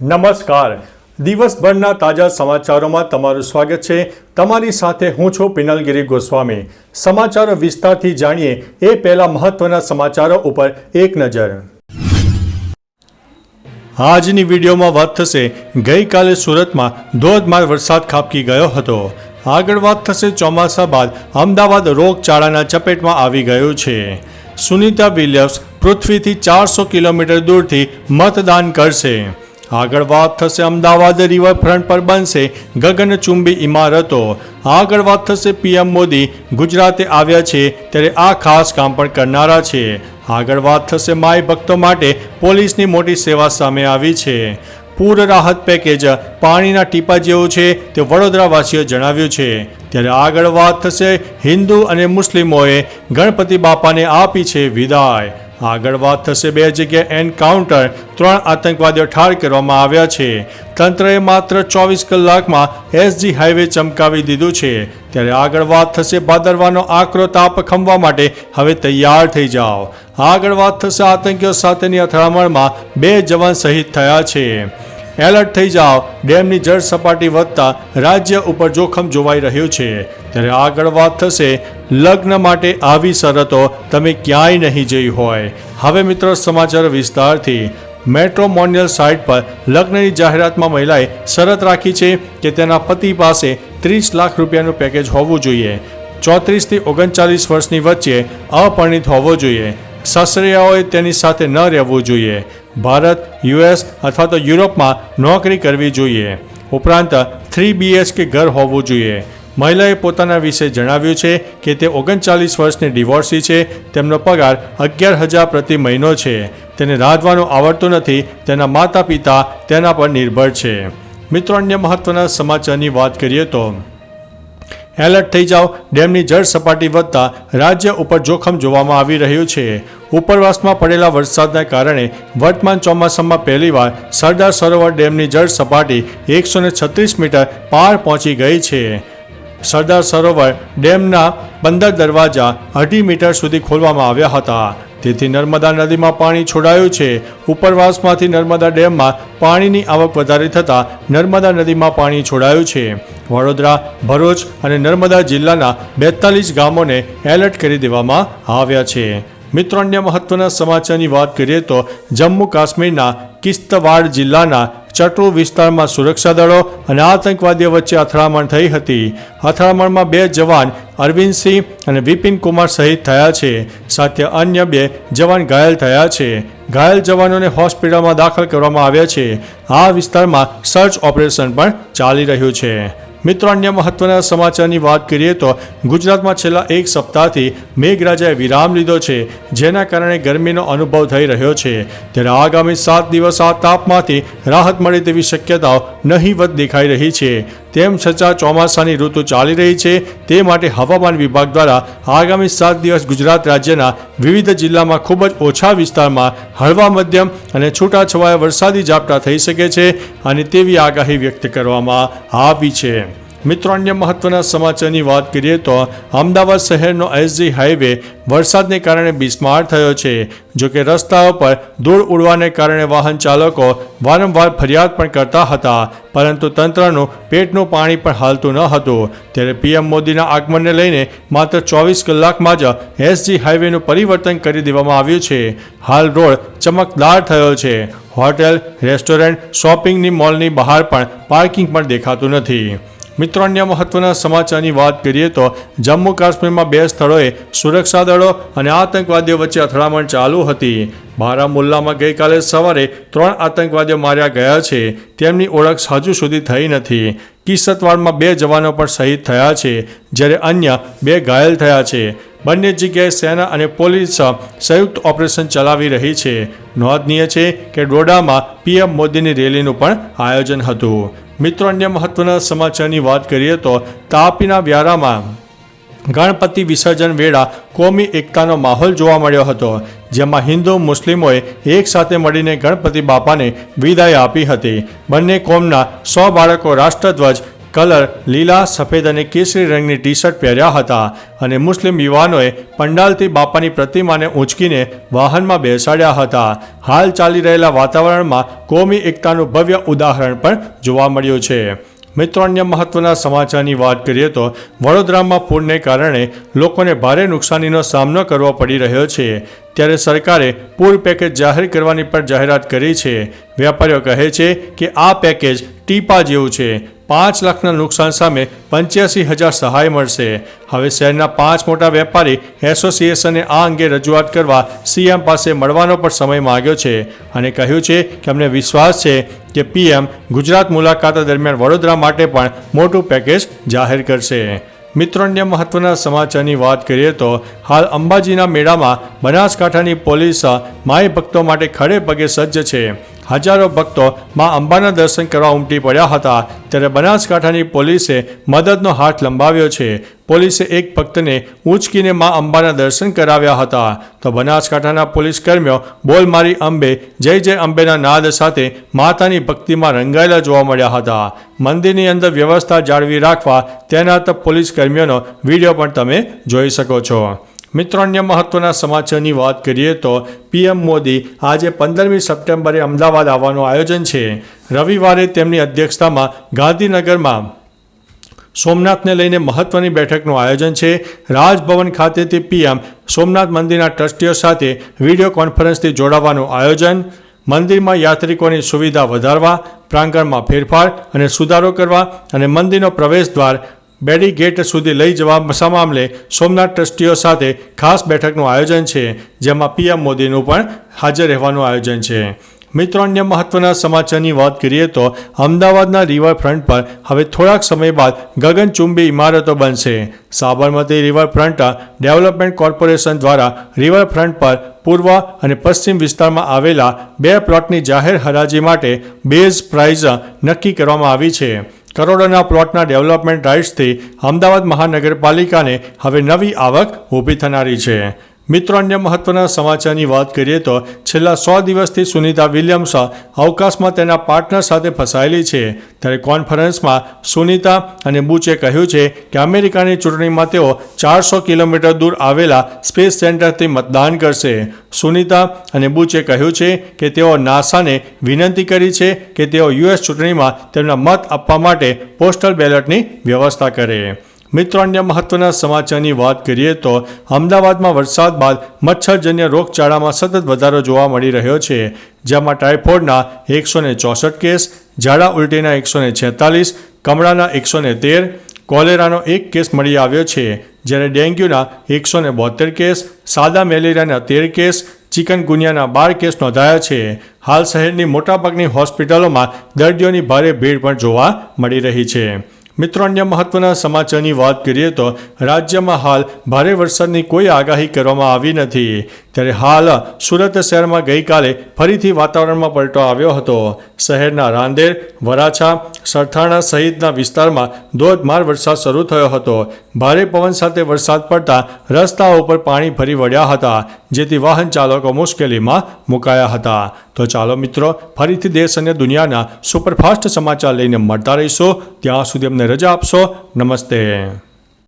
નમસ્કાર. દિવસભરના તાજા સમાચારોમાં તમારું સ્વાગત છે. તમારી સાથે હું છું પિનલગીરી ગોસ્વામી. સમાચારો વિસ્તારથી જાણીએ એ પહેલા મહત્વના સમાચારો ઉપર એક નજર. આજની વિડીયોમાં વાત થશે, ગઈકાલે સુરતમાં ધોધમાર વરસાદ ખાબકી ગયો હતો. આગળ વાત થશે ચોમાસા બાદ અમદાવાદ રોગચાળાના ચપેટમાં આવી ગયું છે. સુનિતા વિલિયમ્સ પૃથ્વીથી ચારસો કિલોમીટર દૂરથી મતદાન કરશે. આગળ વાત થશે અમદાવાદ રિવરફ્રન્ટ પર બનશે ગગનચુંબી ઇમારતો. આગળ વાત થશે પીએમ મોદી ગુજરાતે આવ્યા છે ત્યારે આ ખાસ કામ પણ કરનારા છે. આગળ વાત થશે માય ભક્તો માટે પોલીસની મોટી સેવા સામે આવી છે. પૂર રાહત પેકેજ પાણીના ટીપા જેવું છે તે વડોદરાવાસીઓએ જણાવ્યું છે. ત્યારે આગળ વાત થશે હિન્દુ અને મુસ્લિમોએ ગણપતિ બાપાને આપી છે વિદાય. આગળ વાત થશે બે જગ્યાએ એન્કાઉન્ટર. ત્રણ આતંકવાદીઓ ઠાર કરવામાં આવ્યા છે. તંત્રએ માત્ર ચોવીસ કલાકમાં એસજી હાઈવે ચમકાવી દીધું છે. ત્યારે આગળ વાત થશે ભાદરવાનો આકરો તાપ ખમવા માટે. હવે તૈયાર થઈ જાઓ. આગળ વાત થશે આતંકીઓ સાથેની અથડામણમાં બે જવાન શહીદ થયા છે. એલર્ટ થઈ જાઓ. ડેમની જળ સપાટી વધતા રાજ્ય ઉપર જોખમ જોવાઈ રહ્યું છે. ત્યારે આગળ વાત થશે લગ્ન માટે આવી શરતો. તમે ક્યાંય નહીં જઈ હોય. હવે મિત્રો સમાચાર વિસ્તારથી મેટ્રોમોનિયલ સાઇટ પર લગ્નની જાહેરાતમાં મહિલાએ શરત રાખી છે કે તેના પતિ પાસે ત્રીસ લાખ રૂપિયાનું પેકેજ હોવું જોઈએ. ચોત્રીસથી ઓગણચાલીસ વર્ષની વચ્ચે અપરિણિત હોવો જોઈએ. સસરિયાઓએ તેની સાથે ન રહેવું જોઈએ. ભારત, યુએસ અથવા તો યુરોપમાં નોકરી કરવી જોઈએ. ઉપરાંત થ્રી બીએચકે ઘર હોવું જોઈએ. મહિલાએ પોતાના વિશે જણાવ્યું છે કે તે ઓગણચાલીસ વર્ષની ડિવોર્સી છે. તેમનો પગાર અગિયાર હજાર પ્રતિ મહિનો છે. તેને રાંધવાનું આવડતું નથી. તેના માતા પિતા તેના પર નિર્ભર છે. મિત્રો, અન્ય મહત્વના સમાચારની વાત કરીએ તો એલર્ટ થઈ જાઓ. ડેમની જળ સપાટી વધતા રાજ્ય ઉપર જોખમ જોવામાં આવી રહ્યું છે. ઉપરવાસમાં પડેલા વરસાદના કારણે વર્તમાન ચોમાસામાં પહેલીવાર સરદાર સરોવર ડેમની જળ સપાટી એકસો છત્રીસ મીટર પાર પહોંચી ગઈ છે. સરદાર સરોવર ડેમના પંદર દરવાજા અઢી મીટર સુધી ખોલવામાં આવ્યા હતા. તેથી નર્મદા નદીમાં પાણી છોડાયું છે. ઉપરવાસમાંથી નર્મદા ડેમમાં પાણીની આવક વધારે થતાં નર્મદા નદીમાં પાણી છોડાયું છે. વડોદરા, ભરૂચ અને નર્મદા જિલ્લાના બેતાલીસ ગામોને એલર્ટ કરી દેવામાં આવ્યા છે. મિત્રો અન્ય મહત્વના સમાચારની વાત કરીએ તો જમ્મુ કાશ્મીરના કિસ્તવાડ જિલ્લાના ચટુ વિસ્તારમાં સુરક્ષા દળો અને આતંકવાદીઓ વચ્ચે અથડામણ થઈ હતી. અથડામણમાં બે જવાન અરવિંદસિંહ અને વિપિન કુમાર શહીદ થયા છે. સાથે અન્ય બે જવાન ઘાયલ થયા છે. ઘાયલ જવાનોને હોસ્પિટલમાં દાખલ કરવામાં આવ્યા છે. આ વિસ્તારમાં સર્ચ ઓપરેશન પણ ચાલી રહ્યું છે. મિત્રો, અન્ય મહત્વના સમાચારની વાત કરીએ તો ગુજરાતમાં છેલ્લા એક સપ્તાહથી મેઘરાજાએ વિરામ લીધો છે, જેના કારણે ગરમીનો અનુભવ થઈ રહ્યો છે. ત્યારે આગામી સાત દિવસ આ તાપમાંથી રાહત મળે તેવી શક્યતાઓ નહીવત દેખાઈ રહી છે. તેમ છતાં ચોમાસાની ઋતુ ચાલી રહી છે. તે માટે હવામાન વિભાગ દ્વારા આગામી સાત દિવસ ગુજરાત રાજ્યના વિવિધ જિલ્લામાં ખૂબ જ ઓછા વિસ્તારમાં હળવા મધ્યમ અને છૂટાછવાયા વરસાદી ઝાપટા થઈ શકે છે અને તેવી આગાહી વ્યક્ત કરવામાં આવી છે. મિત્રો, અન્ય મહત્વના સમાચારની વાત કરીએ તો અમદાવાદ શહેરનો એસજી હાઈવે વરસાદને કારણે બિસ્માર થયો છે. જો કે રસ્તાઓ પર ધૂળ ઉડવાને કારણે વાહન ચાલકો વારંવાર ફરિયાદ પણ કરતા હતા, પરંતુ તંત્રનું પેટનું પાણી પણ હાલતું ન હતું. ત્યારે પીએમ મોદીના આગમનને લઈને માત્ર ચોવીસ કલાકમાં જ એસજી હાઈવેનું પરિવર્તન કરી દેવામાં આવ્યું છે. હાલ રોડ ચમકદાર થયો છે. હોટેલ, રેસ્ટોરન્ટ, શોપિંગની મોલની બહાર પણ પાર્કિંગ પણ દેખાતું નથી. મિત્રો, અન્ય મહત્વના સમાચારની વાત કરીએ તો જમ્મુ કાશ્મીરમાં બે સ્થળોએ સુરક્ષા દળો અને આતંકવાદીઓ વચ્ચે અથડામણ ચાલુ હતી. બારામુલ્લામાં ગઈકાલે સવારે ત્રણ આતંકવાદીઓ માર્યા ગયા છે. તેમની ઓળખ હજુ સુધી થઈ નથી. કિસ્સતવાડમાં બે જવાનો પણ શહીદ થયા છે, જ્યારે અન્ય બે ઘાયલ થયા છે. બંને જગ્યાએ સેના અને પોલીસ સંયુક્ત ઓપરેશન ચલાવી રહી છે. નોંધનીય છે કે ડોડામાં પીએમ મોદીની રેલીનું પણ આયોજન હતું. મિત્રો, અન્ય મહત્વના સમાચારની વાત કરીએ તો તાપીના વ્યારામાં ગણપતિ વિસર્જન વેળા કોમી એકતાનો માહોલ જોવા મળ્યો હતો, જેમાં હિન્દુ મુસ્લિમોએ એક સાથે મળીને ગણપતિ બાપાને વિદાય આપી હતી. બંને કોમના સો બાળકો રાષ્ટ્રધ્વજ કલર લીલા, સફેદ અને કેસરી રંગની ટી શર્ટ પહેર્યા હતા અને મુસ્લિમ યુવાનોએ પંડાલથી બાપાની પ્રતિમાને ઊંચકીને વાહનમાં બેસાડ્યા હતા. હાલ ચાલી રહેલા વાતાવરણમાં કોમી એકતાનું ભવ્ય ઉદાહરણ પણ જોવા મળ્યું છે. મિત્રો, અન્ય મહત્વના સમાચારની વાત કરીએ તો વડોદરામાં પૂરને કારણે લોકોને ભારે નુકસાનીનો સામનો કરવો પડી રહ્યો છે. ત્યારે સરકારે પૂર પેકેજ જાહેર કરવાની પણ જાહેરાત કરી છે. વેપારીઓ કહે છે કે આ પેકેજ ટીપા જેવું છે. પાંચ લાખના નુકસાન સામે પંચ્યાસી હજાર સહાય મળશે. હવે શહેરના પાંચ મોટા વેપારી એસોસિએશને આ અંગે રજૂઆત કરવા સીએમ પાસે મળવાનો પણ સમય માંગ્યો છે અને કહ્યું છે કે અમને વિશ્વાસ છે કે પીએમ ગુજરાત મુલાકાત દરમિયાન વડોદરા માટે પણ મોટું પેકેજ જાહેર કરશે. મિત્રો, અન્ય મહત્વના સમાચારની વાત કરીએ તો હાલ અંબાજીના મેળામાં બનાસકાંઠાની પોલીસ માય ભક્તો માટે ખડે પગે સજ્જ છે. હજારો ભક્તો મા અંબાના દર્શન કરવા ઉમટી પડ્યા હતા. ત્યારે બનાસકાંઠાની પોલીસે મદદનો હાથ લંબાવ્યો છે. પોલીસે એક ભક્તને ઊંચકીને મા અંબાના દર્શન કરાવ્યા હતા. તો બનાસકાંઠાના પોલીસ કર્મીઓ બોલ મારી અંબે, જય જય અંબેના નાદ સાથે માતાની ભક્તિમાં રંગાયેલા જોવા મળ્યા હતા. મંદિરની અંદર વ્યવસ્થા જાળવી રાખવા તૈનાત પોલીસ કર્મીઓનો વીડિયો પણ તમે જોઈ શકો છો. મિત્રો, અન્ય મહત્વના સમાચારની વાત કરીએ તો પીએમ મોદી આજે પંદરમી સપ્ટેમ્બરે અમદાવાદ આવવાનું આયોજન છે. રવિવારે તેમની અધ્યક્ષતામાં ગાંધીનગરમાં સોમનાથને લઈને મહત્વની બેઠકનું આયોજન છે. રાજભવન ખાતેથી પીએમ સોમનાથ મંદિરના ટ્રસ્ટીઓ સાથે વીડિયો કોન્ફરન્સથી જોડાવાનું આયોજન, મંદિરમાં યાત્રિકોની સુવિધા વધારવા, પ્રાંગણમાં ફેરફાર અને સુધારો કરવા અને મંદિરનો પ્રવેશ દ્વાર બેડી ગેટ સુધી લઈ જવા મામલે સોમનાથ ટ્રસ્ટીઓ સાથે ખાસ બેઠકનું આયોજન છે, જેમાં પીએમ મોદીનું પણ હાજર રહેવાનું આયોજન છે. મિત્રો, અન્ય મહત્વના સમાચારની વાત કરીએ તો અમદાવાદના રિવરફ્રન્ટ પર હવે થોડાક સમય બાદ ગગનચુંબી ઇમારતો બનશે. સાબરમતી રિવરફ્રન્ટ ડેવલપમેન્ટ કોર્પોરેશન દ્વારા રિવરફ્રન્ટ પર પૂર્વ અને પશ્ચિમ વિસ્તારમાં આવેલા બે પ્લોટની જાહેર હરાજી માટે બેઝ પ્રાઇઝ નક્કી કરવામાં આવી છે. કરોડોના પ્લોટના ડેવલપમેન્ટ રાઇટ્સથી અમદાવાદ મહાનગરપાલિકાને હવે નવી આવક ઊભી થનારી છે. મિત્રો, અન્ય મહત્વના સમાચારની વાત કરીએ તો છેલ્લા સો દિવસથી સુનિતા વિલિયમ્સ અવકાશમાં તેના પાર્ટનર સાથે ફસાયેલી છે. ત્યારે કોન્ફરન્સમાં સુનિતા અને બુચે કહ્યું છે કે અમેરિકાની ચૂંટણીમાં તેઓ ચારસો કિલોમીટર દૂર આવેલા સ્પેસ સેન્ટરથી મતદાન કરશે. સુનિતા અને બુચે કહ્યું છે કે તેઓ નાસાને વિનંતી કરી છે કે તેઓ યુએસ ચૂંટણીમાં તેમના મત આપવા માટે પોસ્ટલ બેલેટની વ્યવસ્થા કરે. મિત્રો, અન્ય મહત્વના સમાચારની વાત કરીએ તો અમદાવાદમાં વરસાદ બાદ મચ્છરજન્ય રોગચાળામાં સતત વધારો જોવા મળી રહ્યો છે. જેમાં ટાઇફોઇડના એકસો ચોસઠ કેસ, ઝાડા ઉલટીના એકસો ને છેતાલીસ, કમળાના એકસો તેર, કોલેરાનો એક કેસ મળી આવ્યો છે. જ્યારે ડેન્ગ્યુના એકસો ને બોતેર કેસ, સાદા મેલેરિયાના તેર કેસ ચિકનગુનિયાના બાર કેસ નોંધાયા છે. હાલ શહેરની મોટાભાગની હોસ્પિટલોમાં દર્દીઓની ભારે ભીડ પણ જોવા મળી રહી છે. મિત્રો, અન્ય મહત્વના સમાચારની વાત કરીએ તો રાજ્યમાં હાલ ભારે વરસાદની કોઈ આગાહી કરવામાં આવી નથી. ત્યારે હાલ સુરત શહેરમાં ગઈકાલે ફરીથી વાતાવરણમાં પલટો આવ્યો હતો. શહેરના રાંદેર, વરાછા, સરથાણા સહિતના વિસ્તારમાં ધોધમાર વરસાદ શરૂ થયો હતો. ભારે પવન સાથે વરસાદ પડતા રસ્તાઓ પર પાણી ફરી વળ્યા હતા, જેથી વાહન ચાલકો મુશ્કેલીમાં મુકાયા હતા. તો ચાલો મિત્રો, ફરીથી દેશ અને દુનિયાના સુપરફાસ્ટ સમાચાર લઈને મળતા રહીશો. ત્યાં સુધી અમને રજા આપશો. નમસ્તે.